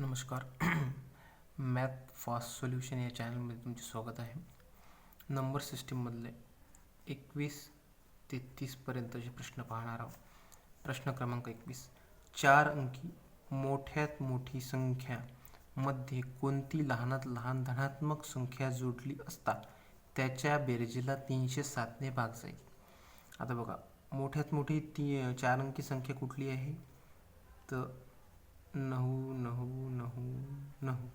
नमस्कार. Math fast solution या चॅनलमध्ये तुमचे स्वागत आहे. नंबर सिस्टीममधले एकवीस ते तीसपर्यंतचे प्रश्न पाहणार आहोत. प्रश्न क्रमांक एकवीस. चार अंकी मोठ्यात मोठी संख्या मध्ये कोणती लहानात लहान धनात्मक संख्या जोडली असता त्याच्या बेरजेला तीनशे सातने भाग जाईल. आता बघा मोठ्यात मोठी ती चार अंकी संख्या कुठली आहे? तर नऊ नऊ नऊ नऊ.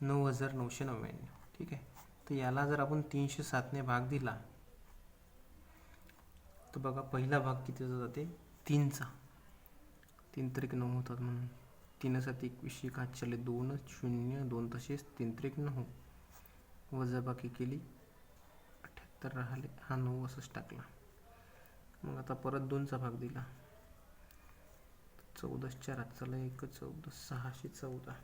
नऊ हजार नऊशे नव्याण्णव. ठीक आहे? तर याला जर आपण तीनशे सातने भाग दिला तर बघा पहिला भाग कितीचा जाते? तीनचा. तीन त्रिक नऊ होतात म्हणून. तीन सात एकवीस एक हात चले शून्य दोन तसेच तीन त्रिक नऊ. वजाबाकी केली अठ्ठ्याहत्तर राहिले. हा नऊ असंच टाकला. मग आता परत दोनचा भाग दिला. चौदा चार चला एक चौदा सहाशे चौदा.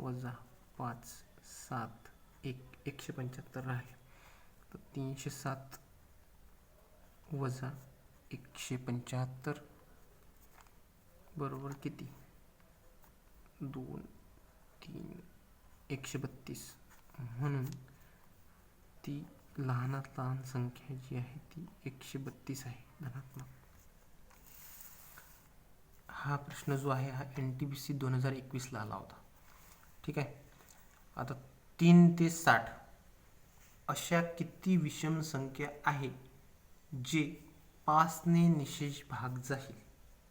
वजा पाच सात एक एकशे पंच्याहत्तर राहिले. तर तीनशे सात वजा एकशे पंच्याहत्तर. बरोबर किती? दोन तीन एकशे बत्तीस. म्हणून ती लहानात लहान संख्या जी आहे ती एकशे बत्तीस आहे धनात्मक. हा प्रश्न जो आहे हा एन टी बी सी दोन हजार एकवीसला आला होता. ठीक आहे? आता तीन ते साठ अशा किती विषम संख्या आहे जे पाचने निशेष भाग जाईल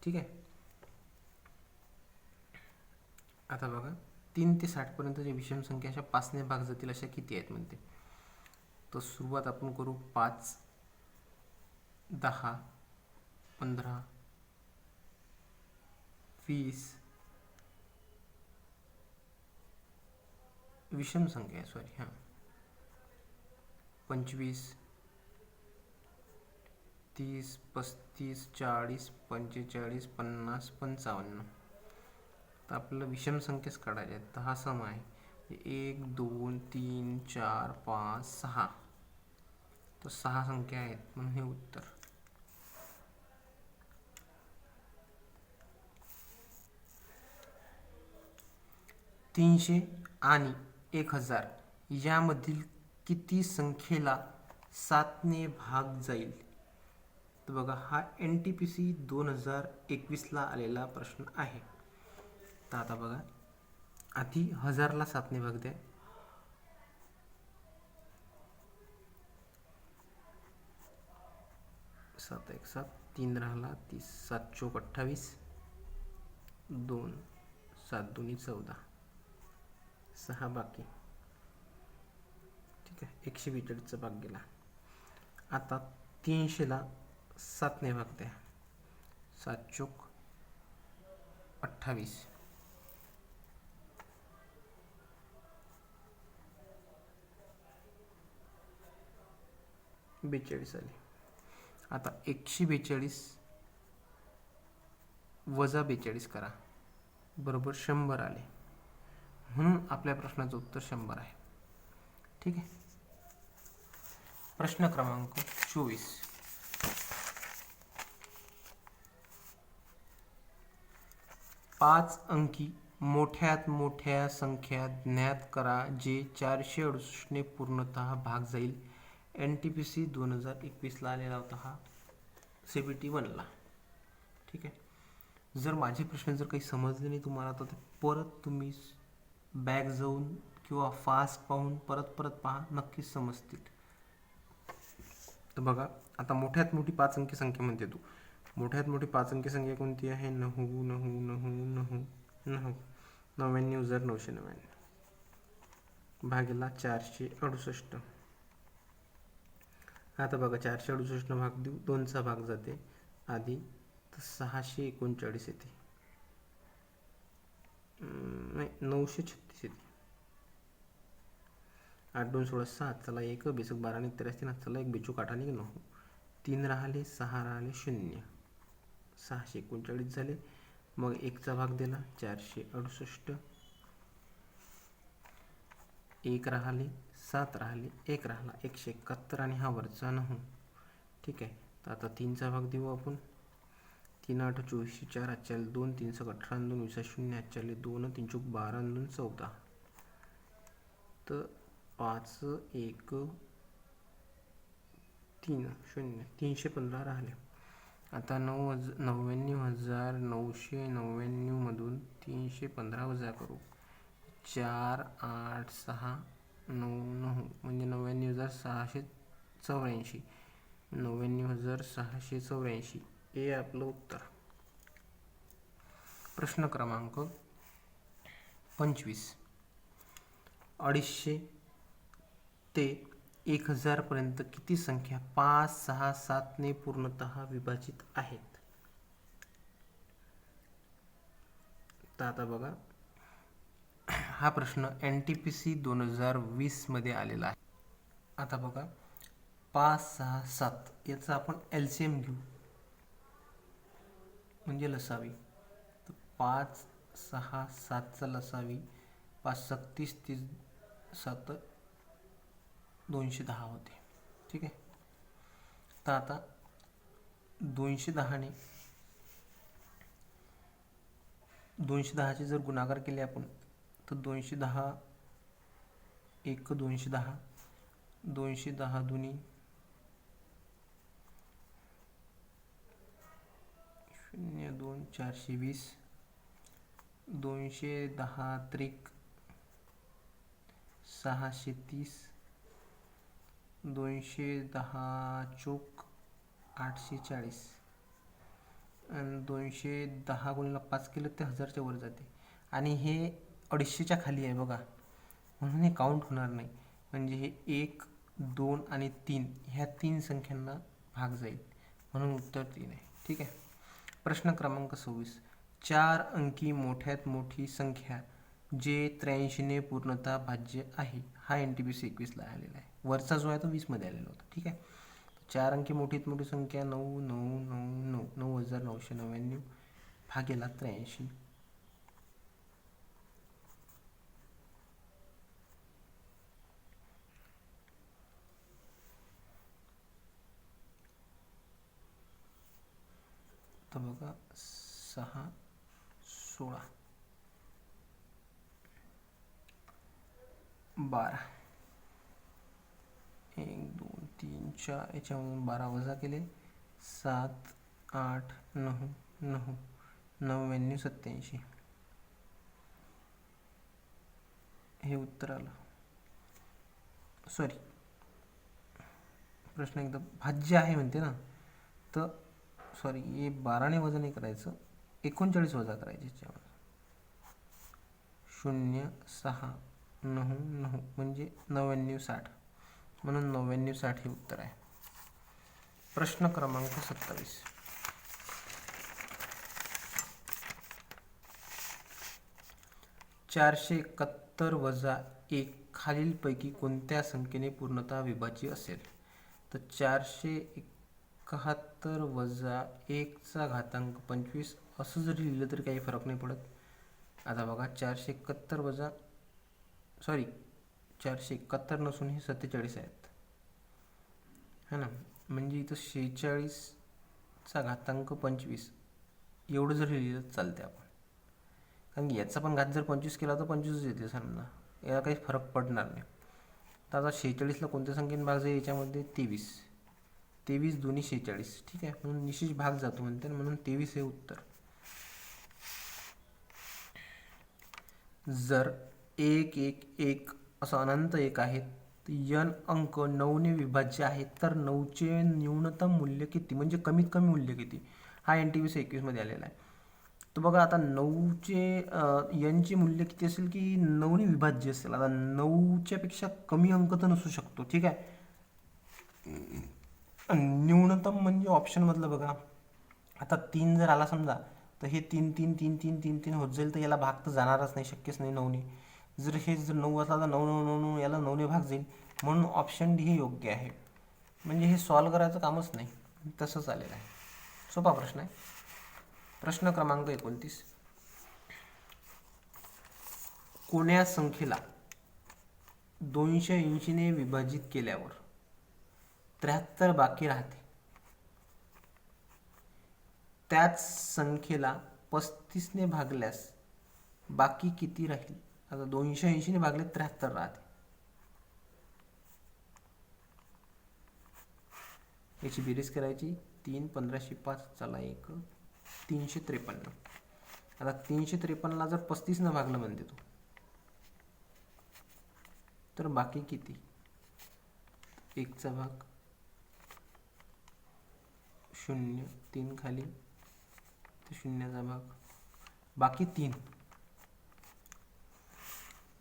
ठीक आहे? आता बघा तीन ते साठपर्यंत जे विषम संख्या अशा पाचने भाग जातील अशा किती आहेत म्हणते. तर सुरुवात आपण करू पाच दहा पंधरा वीस. विषम संख्या आहे सॉरी हां. पंचवीस. तीस पस्तीस चाळीस पंचेचाळीस पन्नास पंचावन्न. तर आपल्याला विषम संख्याच काढायच्या आहेत. तर हा सम आहे. एक दोन तीन चार पाच सहा. तर सहा संख्या आहेत म्हणून हे उत्तर. तीनशे आणि एक हजार यामधील किती संख्येला सातने भाग जाईल? तर बघा हा एन टी पी सी दोन हजार एकवीसला आलेला प्रश्न आहे. तर आता बघा आधी हजारला सातने भाग द्या. सात एक सात तीन राहिला तीस सात चोक अठ्ठावीस दोन सात दोन्ही चौदा. सहा बाकी. ठीक आहे एकशे बेचाळीसचा भाग गेला. आता तीनशेला सातने भाग द्या. सात चोक अठ्ठावीस. बेचाळीस आले. आता एकशे बेचाळीस वजा बेचाळीस करा. बरोबर शंभर आले. म्हणून आपल्या प्रश्नाचं उत्तर शंभर आहे. ठीक आहे? प्रश्न क्रमांक चोवीस. पाच अंकी मोठ्यात मोठ्या संख्या ज्ञात करा जे चारशे अडुसष्टने पूर्णतः भाग जाईल. एन टी पी सी दोन हजार एकवीसला आलेला होता हा. सी बी टी वनला. ठीक आहे? जर माझे प्रश्न जर काही समजले नाही तुम्हाला तर ते परत तुम्ही बॅग जाऊन किंवा फास्ट पाहून परत परत पहा नक्कीच समजतील. तर बघा आता मोठ्यात मोठी पाच अंकी संख्या म्हणते तू. मोठ्यात मोठी पाच अंकी संख्या कोणती आहे? नऊ नऊ नऊ नऊ नऊ. नव्याण्णव हजार नऊशे नव्याण्णव. भागेला चारशे अडुसष्ट. आता बघा चारशे अडुसष्ट भाग देऊ. दोनचा भाग जाते. आधी तर सहाशे एकोणचाळीस येते. नाही नऊशे छत्तीस. आठ दोन सोळा सात चला एक बेसक बारा आणि तेराशे तीन चला एक बेचूक आठ आणि नऊ तीन राहिले सहा राहिले शून्य. सहाशे एकोणचाळीस झाले. मग एकचा भाग दिला चारशे अडुसष्ट. एक राहिले सात राहिले एक राहिला एकशे एकाहत्तर आणि हा वरचा नऊ. ठीक आहे. तर आता तीनचा भाग देऊ आपण. तीन आठ चोवीसशे चार आजच्या दोन तीन सक अठरा दोन वीस शून्य आजच्या दोन तीन चौक बारा दोन चौदा. तर पाच एक तीन शून्य तीनशे पंधरा राहिले. आता नऊ हज नव्याण्णव हजार नऊशे नव्याण्णवमधून तीनशे पंधरा वजा करू. चार आठ सहा नऊ नऊ म्हणजे नव्याण्णव हजार सहाशे चौऱ्याऐंशी. नव्याण्णव हजार सहाशे चौऱ्याऐंशी. हे आपलं उत्तर. प्रश्न क्रमांक पंचवीस. अडीचशे ते एक हजारपर्यंत किती संख्या पाच सहा सातने पूर्णतः विभाजित आहेत? तर आता बघा. हा प्रश्न एन टी पी सी दोन हजार वीसमध्ये आलेला आहे. आता बघा. पाच सहा सात याचा आपण एल सी एम घेऊ. म्हणजे लसावी. तर पाच सहा सातचा लसावी. पाच सत्तीस तीस सात दोनशे दहा होते. ठीक आहे? तर आता दोनशे दहाने दोनशे दहाचे जर गुणाकार केले आपण तर दोनशे दहा एक दोनशे दहा दोनशे दहा दोन्ही शून्य दोन चारशे वीस दोनशे दहा त्रिक सहाशे तीस दोनशे दहा चोक आठशे चाळीस. आणि दोनशे दहा गुणिला पाच केलं ते हजारच्या वर जाते. आणि हे अडीचशेच्या खाली आहे बघा. म्हणून हे काउंट होणार नाही. म्हणजे हे एक दोन आणि तीन ह्या तीन संख्यांना भाग जाईल. म्हणून उत्तर तीन आहे. ठीक आहे? प्रश्न क्रमांक सव्वीस. चार अंकी मोठ्यात मोठी संख्या जे त्र्याऐंशीने पूर्णतः भाज्य आहे. हा एन टी पी सी एकवीसला आलेला आहे. वरचा जो आहे तो वीसमध्ये आलेला होता. ठीक आहे? चार अंकी मोठीत मोठी संख्या नऊ नऊ नऊ नऊ नऊ हजार नऊशे नव्याण्णव भागेला त्र्याऐंशी. तर बघा सहा सोळा. बारा. एक दोन तीन चार याच्यामधून बारा वजा केले. सात आठ नऊ नऊ नव्याण्णव सत्याऐंशी हे उत्तर आलं. सॉरी प्रश्न एकदा भाज्य आहे म्हणते ना. तर सॉरी हे बाराने वजा नाही करायचं. एकोणचाळीस वजा करायचे याच्यावर. शून्य सहा नऊ नऊ म्हणजे नव्याण्णव साठ. म्हणून नव्याण्णव साठ हे उत्तर आहे. प्रश्न क्रमांक सत्तावीस. चारशे एकाहत्तर वजा एक खालीलपैकी कोणत्या संख्येने पूर्णतः विभाज्य असेल? तर चारशे एकाहत्तर वजा एकचा घातांक पंचवीस असं जरी लिहिलं तरी काही फरक नाही पडत. आता बघा चारशे एकाहत्तर वजा सॉरी चारशे एकाहत्तर नसून हे सत्तेचाळीस आहेत. है ना? म्हणजे इथं शेहेचाळीसचा घातांक पंचवीस. एवढं जर लिहिलं चालते आपण. कारण की याचा पण घात जर पंचवीस केला तर पंचवीसच येते समजा. याला काही फरक पडणार नाही. तर आता शेहेचाळीसला कोणत्या संख्येने भाग जाईल याच्यामध्ये? तेवीस. तेवीस दोन्ही शेहेचाळीस. ठीक आहे? म्हणून निशेष भाग जातो म्हणते. म्हणून तेवीस हे उत्तर. जर एक एक एक असं अनंत एक आहे. यन अंक नऊने विभाज्य आहेत तर नऊचे न्यूनतम मूल्य किती? म्हणजे कमीत कमी मूल्य किती? हा एन टी वीस एकवीसमध्ये आलेला आहे. तर बघा आता नऊचे यनचे मूल्य किती असेल की नऊने विभाज्य असेल? आता नऊच्यापेक्षा कमी अंक तर नसू शकतो. ठीक आहे? न्यूनतम म्हणजे ऑप्शनमधलं बघा. आता तीन जर आला समजा तर हे तीन तीन तीन तीन तीन तीन होत जाईल तर याला भाग तर जाणारच नाही शक्यच नाही नऊने. जर हे जर नऊ असला तर नऊ नऊ नऊ नऊ याला नऊने भाग जाईल. म्हणून ऑप्शन डी हे योग्य आहे. म्हणजे हे सॉल्व करायचं कामच नाही. तसंच आलेलं आहे. सोपा प्रश्न आहे. प्रश्न क्रमांक एकोणतीस. कोण्या संख्येला दोनशे ऐंशीने विभाजित केल्यावर त्र्याहत्तर बाकी राहते? त्याच संख्येला पस्तीसने भागल्यास बाकी किती राहील? आता दोनशे ऐंशीने भागले त्र्याहत्तर राहते. याची बेरीज करायची तीन पंधराशे पाच चला एक तीनशे त्रेपन्न. आता तीनशे त्रेपन्नला जर पस्तीसनं भागलं म्हणते तो तर बाकी किती? एकचा भाग शून्य तीन खाली तर शून्याचा भाग. बाकी तीन.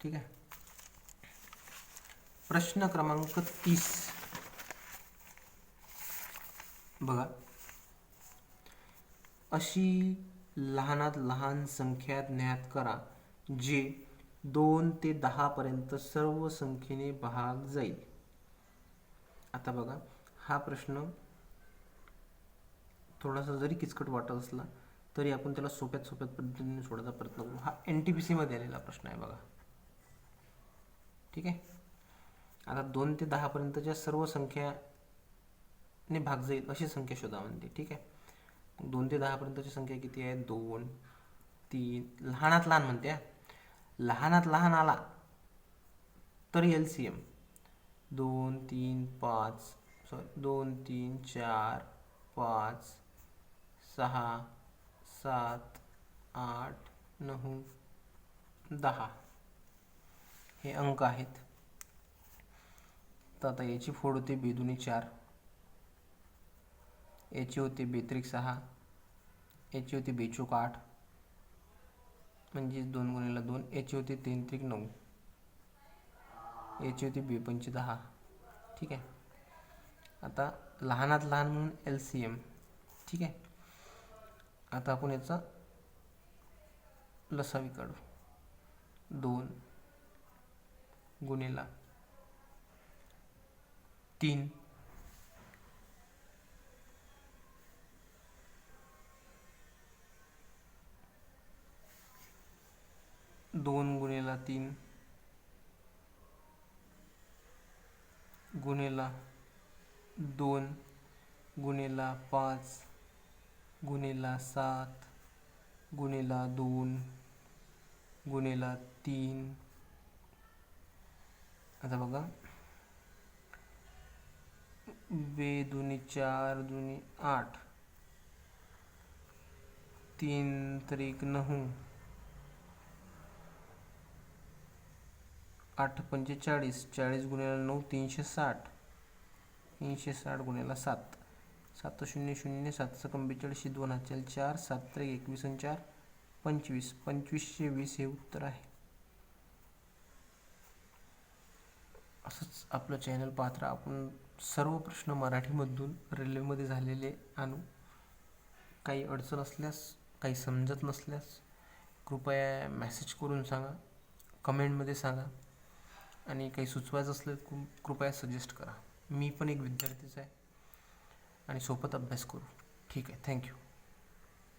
ठीक आहे. प्रश्न क्रमांक तीस. बघा. अशी लहानात लहान संख्या ज्ञात करा जे दोन ते दहापर्यंत सर्व संख्येने भाग जाईल. आता बघा हा प्रश्न थोडासा जरी किचकट वाटत असला तरी आपण त्याला सोप्यात सोप्यात पद्धतीने सोडायचा प्रयत्न करू. हा एन टी पी सीमध्ये आलेला प्रश्न आहे बघा. ठीक आहे? आता दोन ते दहापर्यंतच्या सर्व संख्याने भाग जाईल अशी संख्या शोधा म्हणते ठीक आहे? दोन ते दहापर्यंतची संख्या किती आहे? दोन तीन लहानात लहान म्हणते लहानात लहान आला तर एल सी एम दोन तीन पाच सॉरी दोन तीन चार पाच सहा सात आठ नऊ दहा. हे अंक आहेत. तर आता याची फोड होते बेदुनी चार. याची होते बेत्रिक सहा. याची होती बेचूक आठ. म्हणजेच दोन गुणीला दोन. याची होती तीन त्रिक नऊ. याची होती बेपंची दहा. ठीक आहे? आता लहानात लहान म्हणून एल सी एम ठीक आहे? आता आपण याचा लसावी काढू. दोन गुणिला. तीन. दोन गुणिला तीन. गुणिला दोन. गुणिला पाच. गुणिला सात. गुणिला दोन. गुणिला तीन. आता बघा. बे दुनी चार दुनी आठ. तीन त्रिक नऊ. आठ पंचेचाळीस चाळीस चाळीस नऊ तीनशे साठ. तीनशे साठ गुणिला सात. सात शून्य शून्य सातशे कंबेचाळीसशे दोन हजार चार सात त्रिक एकवीस आणि चार पंचवीस. पंचवीसशे वीस हे उत्तर आहे. असंच आपलं चॅनल पाहत राहा. आपण सर्व प्रश्न मराठीमधून रेल्वेमध्ये झालेले आणू. काही अडचण असल्यास काही समजत नसल्यास कृपया मॅसेज करून सांगा. कमेंटमध्ये सांगा. आणि काही सुचवायचं असलं तर कृपया सजेस्ट करा. मी पण एक विद्यार्थीच आहे. आणि सोबत अभ्यास करू. ठीक आहे. थँक्यू